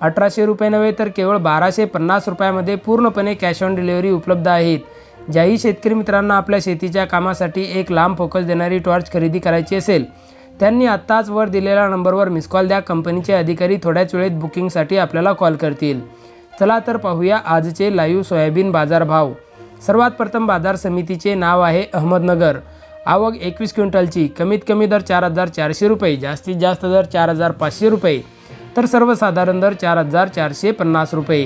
अठराशे रुपये नव्हे तर केवळ बाराशे पन्नास रुपयामध्ये पूर्णपणे कॅश ऑन डिलिव्हरी उपलब्ध आहेत. ज्याही शेतकरी मित्रांना आपल्या शेतीच्या कामासाठी एक लांब फोकस देणारी टॉर्च खरेदी करायची असेल त्यांनी आत्ताच वर दिलेल्या नंबरवर मिस कॉल द्या. कंपनीचे अधिकारी थोड्याच वेळेत बुकिंगसाठी आपल्याला कॉल करतील. चला तर पाहूया आजचे लाईव्ह सोयाबीन बाजारभाव. सर्वात प्रथम बाजार समितीचे नाव आहे अहमदनगर. आवक एकवीस क्विंटलची. कमीत कमी दर चार हजार चारशे रुपये जास्तीत जास्त दर चार हजार पाचशे रुपये. तर सर्वसाधारण दर चार हजार चारशे पन्नास रुपये.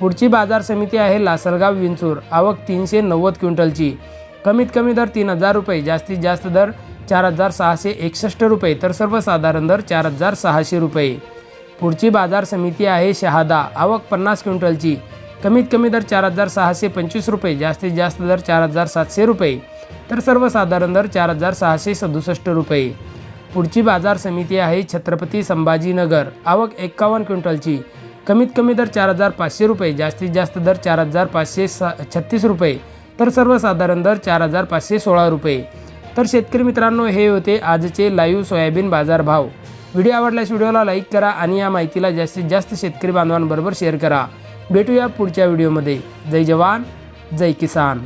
पुढची बाजार समिती आहे लासलगाव विंचूर. आवक तीनशे नव्वद क्विंटलची. कमीत कमी दर तीन हजार रुपये. जास्तीत जास्त दर चार हजार सहाशे एकसष्ट रुपये. तर सर्वसाधारण दर चार हजार सहाशे रुपये. पुढची बाजार समिती आहे शहादा. आवक पन्नास क्विंटलची. कमीत कमी दर चार हजार सहाशे पंचवीस रुपये. जास्तीत जास्त दर चार हजार सातशे रुपये. तर सर्वसाधारण दर चार हजार सहाशे सदुसष्ट रुपये. पुढची बाजार समिती आहे छत्रपती संभाजीनगर. आवक एक्कावन्न क्विंटलची. कमीत कमी दर चार हजार पाचशे रुपये जास्तीत जास्त दर चार हजार पाचशे सा छत्तीस रुपये तर सर्वसाधारण दर चार हजार पाचशे सोळा रुपये. तर शेतकरी मित्रांनो हे होते आजचे लाईव्ह सोयाबीन बाजार भाव व्हिडिओ आवडल्यास व्हिडिओला लाईक करा आणि या माहितीला जास्तीत जास्त शेतकरी बांधवांबरोबर शेअर करा. भेटूया पुढच्या व्हिडिओमध्ये. जय जवान जय किसान.